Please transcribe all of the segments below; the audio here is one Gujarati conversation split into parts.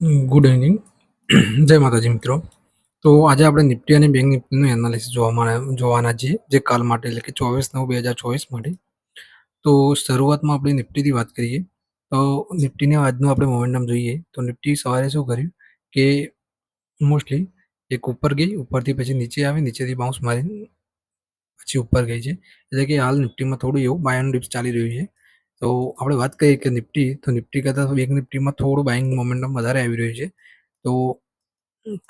ગુડ ઇવનિંગ જય માતાજી મિત્રો. તો આજે આપણે નિફ્ટી અને બેંક નિફ્ટીનું એનાલિસિસ જોવા જોવાના છીએ, જે કાલ માટે એટલે કે ચોવીસ નવ બે હજાર ચોવીસ માટે. તો શરૂઆતમાં આપણે નિફ્ટીથી વાત કરીએ, તો નિફ્ટીને આજનું આપણે મોમેન્ટમ જોઈએ. તો નિફ્ટી સવારે શું કર્યું કે મોસ્ટલી એક ઉપર ગઈ, ઉપરથી પછી નીચે આવી, નીચેથી બાઉન્સ મારી પછી ઉપર ગઈ છે. એટલે કે હાલ નિફ્ટીમાં થોડું એવું બાયન ડિપ્સ ચાલી રહ્યું છે. તો આપણે વાત કરીએ કે નિફ્ટી, તો નિફ્ટી કરતાં બેંક નિફ્ટીમાં થોડું બાઇંગ મોમેન્ટમ વધારે આવી રહ્યું છે. તો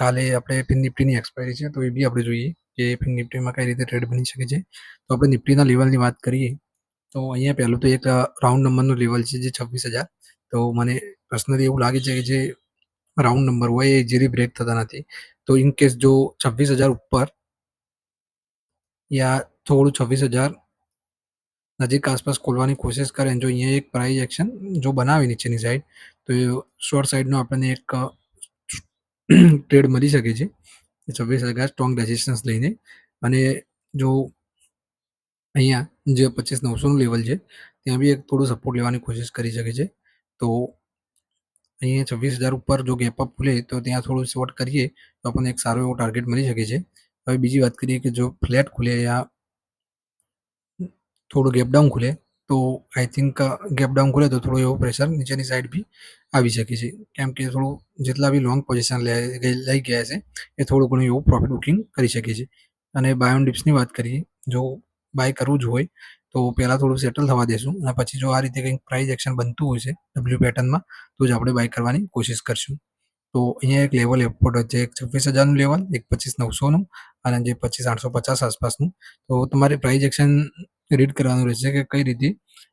કાલે આપણે ફિન નિફ્ટીની એક્સપાયરી છે, તો એ બી આપણે જોઈએ કે ફિન નિફ્ટીમાં કઈ રીતે ટ્રેડ બની શકે છે. તો આપણે નિફ્ટીના લેવલની વાત કરીએ, તો અહીંયા પહેલું તો એક રાઉન્ડ નંબરનું લેવલ છે જે છવ્વીસ હજાર. તો મને પર્સનલી એવું લાગે છે કે જે રાઉન્ડ નંબર હોય એ ઇઝીલી બ્રેક થતા નથી. તો ઇન કેસ જો છવ્વીસ હજાર ઉપર, યા થોડું છવ્વીસ હજાર નજીક આસપાસ ખોલવાની કોશિશ કરે જો અહીંયા એક પ્રાઇઝ એક્શન જો બનાવી નીચેની સાઈડ તો એ શોર્ટ સાઈડનો આપણને એક ટ્રેડ મળી શકે છે. છવ્વીસ હજાર સ્ટ્રોંગ રેઝિસ્ટન્સ લઈને અને જો અહીંયા જે પચીસ નવસોનું લેવલ છે, ત્યાં બી એક થોડું સપોર્ટ લેવાની કોશિશ કરી શકે છે. તો અહીંયા છવ્વીસ હજાર ઉપર જો ગેપ અપ ખુલે, તો ત્યાં થોડું શોર્ટ કરીએ, તો આપણને એક સારો એવો ટાર્ગેટ મળી શકે છે. હવે બીજી વાત કરીએ કે જો ફ્લેટ ખુલે યા થોડું ગેપ ડાઉન ખુલે, તો આઈ થિંક ગેપ ડાઉન ખુલે તો થોડું એવું પ્રેશર નીચેની સાઈડ બી આવી શકે છે. કેમ કે થોડું જેટલા બી લોંગ પોઝિશન લઈ ગયા છે, એ થોડું ઘણું એવું પ્રોફિટ બુકિંગ કરી શકે છે. અને બાયોન ડિપ્સની વાત કરીએ, જો બાય કરવું જ હોય, તો પહેલાં થોડું સેટલ થવા દેશું અને પછી જો આ રીતે કંઈક પ્રાઇસ એક્શન બનતું હોય છે ડબલ્યુ પેટર્નમાં તો જ આપણે બાય કરવાની કોશિશ કરશું. તો અહીંયા એક લેવલ એપોર્ટ છે, એક છવ્વીસ હજારનું લેવલ એક પચીસ નવસોનું અને જે પચીસ આઠસો પચાસ આસપાસનું. તો તમારે પ્રાઇસ એક્શન રીડ કરવાનું રહેશે કે કઈ રીતે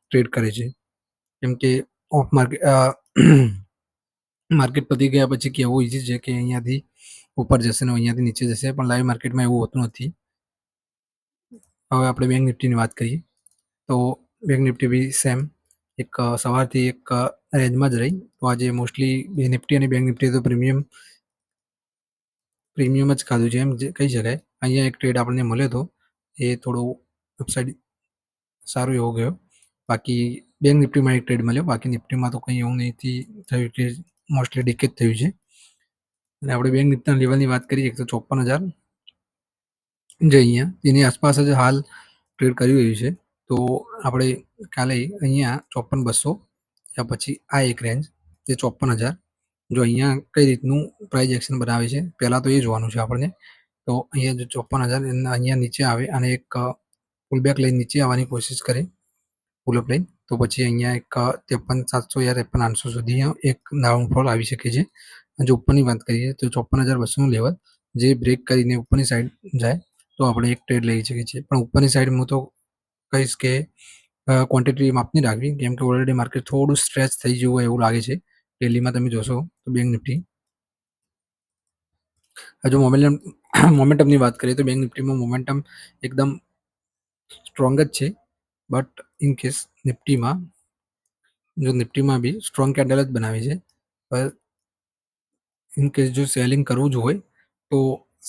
ટ્રેડ કરે છે. કેમ કે ઓફ માર્કેટ માર્કેટ પતી ગયા પછી કહેવું ઈઝી છે કે અહીંયાથી ઉપર જશે ને અહીંયાથી નીચે જશે, પણ લાઈવ માર્કેટમાં એવું હોતું નથી. હવે આપણે બેંક નિફ્ટીની વાત કરીએ, તો બેંક નિફ્ટી બી સેમ એક સવારથી એક રેન્જમાં જ રહી. તો આજે મોસ્ટલી બે નિફ્ટી અને બેંક નિફ્ટી તો પ્રીમિયમ પ્રીમિયમ જ ખાધું છે એમ કહી શકાય અહીંયા એક ટ્રેડ આપણને મળ્યો હતો, એ થોડો અપસાઇડ સારો એવો ગયો. બાકી બેંક નિફ્ટીમાં એક ટ્રેડ મળ્યો. બાકી નિફ્ટીમાં તો કંઈ એવું નથી થયું કે મોસ્ટલી ડિકેજ થયું છે. અને આપણે બેંક નિફ્ટીના લેવલની વાત કરીએ એકસો ચોપન હજાર. જે અહીંયા, એની આસપાસ જ હાલ ટ્રેડ કરી રહ્યું છે. તો આપણે કાલે અહીંયા ચોપન બસો, યા પછી આ એક રેન્જ જે ચોપન હજાર. જો અહીંયા કઈ રીતનું પ્રાઇઝ એક્શન બનાવે છે, પહેલાં તો એ જોવાનું છે આપણને. તો અહીંયા જો ચોપન હજાર અહીંયા નીચે આવે અને એક પુલબેક લઈને નીચે આવવાની કોશિશ કરે. પુલઅપ લઈને તો પછી અહીંયા એક ત્રેપન, સાતસો યા ત્રેપન, આઠસો સુધી એક ડાઉનફોલ આવી શકે છે. જો ઉપરની વાત કરીએ તો ચોપન હજાર બસોનું લેવલ, જે બ્રેક કરીને ઉપરની સાઈડ જાય, તો આપણે એક ટ્રેડ લઈ શકીએ છીએ. પણ ઉપરની સાઈડ હું તો કહીશ કે ક્વોન્ટિટી માપની રાખવી, કેમ કે ઓલરેડી માર્કેટ થોડું સ્ટ્રેચ થઈ ગયું હોય એવું લાગે છે. ડેલીમાં તમે જોશો તો બેંક નિફ્ટી હજુ મોમેન્ટમ મોમેન્ટમની વાત કરીએ તો બેંક નિફ્ટીમાં મોમેન્ટમ એકદમ સ્ટ્રોંગ જ છે. બટ ઇન કેસ નિફ્ટીમાં જો નિફ્ટીમાં બી સ્ટ્રોંગ કેન્ડલ જ બનાવી છે. પણ ઇન કેસ જો સેલિંગ કરવું જ હોય, તો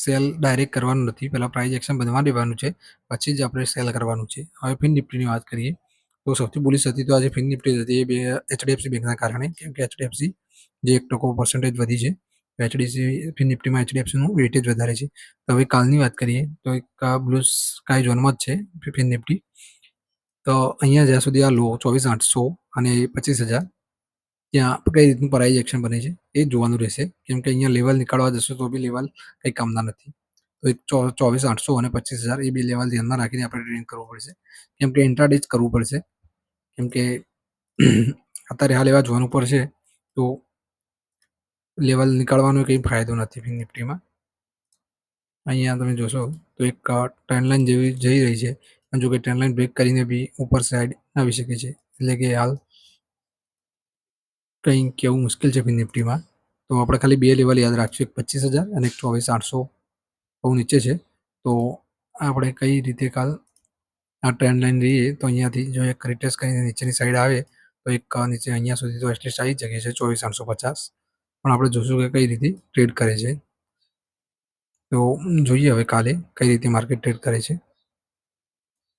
સેલ ડાયરેક્ટ કરવાનું નથી. પહેલાં પ્રાઇઝ એક્શન બનવા દેવાનું છે, પછી જ આપણે સેલ કરવાનું છે. હવે ફિન નિફ્ટીની વાત કરીએ, તો સૌથી બોલી હતી તો આજે ફિન નિફ્ટી હતી. એ બે એચડીએફસી બેંકના કારણે, કેમ કે એચડીએફસી જે એક ટકો પર્સન્ટેજ વધી છે એચડીસી નિફ્ટીમાં એચડીએફસીનું વેટેજ વધારે છે. તો હવે કાલની વાત કરીએ, તો એક બ્લુ સ્કાય ઝોનમાં જ છે ફિન નિફ્ટી તો અહીંયા જ્યાં સુધી આ લો ચોવીસ આઠસો અને પચીસ હજાર, ત્યાં કઈ રીતનું પરાઈ એક્શન બને છે, એ જોવાનું રહેશે. કેમ કે અહીંયા લેવલ નીકાળવા જશો તો બી લેવલ કંઈ કામના નથી. તો એક ચોવીસ આઠસો અને પચીસ હજાર, એ બે લેવલ ધ્યાનમાં રાખીને આપણે ટ્રેડિંગ કરવું પડશે. કેમ કે ઇન્ટ્રાડે કરવું પડશે. કેમ કે, અત્યારે હાલ એવા જોવાનું પડશે તો લેવલ નીકળવાનો કંઈ ફાયદો નથી નિફ્ટીમાં. અહીંયા તમે જોશો તો એક ટ્રેન્ડ લાઇન જેવી જઈ રહી છે. જો કે ટ્રેન્ડ લાઈન બ્રેક કરીને બી ઉપર સાઈડ આવી શકે છે. એટલે કે હાલ કંઈ કહેવું મુશ્કેલ છે ફિન નિફ્ટીમાં. તો આપણે ખાલી બે લેવલ યાદ રાખશું. એક પચીસ હજાર અને એક ચોવીસ આઠસો બહુ નીચે છે. તો આપણે કઈ રીતે કાલ આ ટ્રેન્ડ લાઈન રહીએ તો અહીંયાથી જો એક રિટેસ્ટ કરીને નીચેની સાઈડ આવે તો એક નીચે અહીંયા સુધી તો એટલીસ્ટ આવી શકે છે ચોવીસ આઠસો પચાસ. પણ આપણે જોશું કે કઈ રીતે ટ્રેડ કરે છે. તો જોઈએ હવે કાલે કઈ રીતે માર્કેટ ટ્રેડ કરે છે.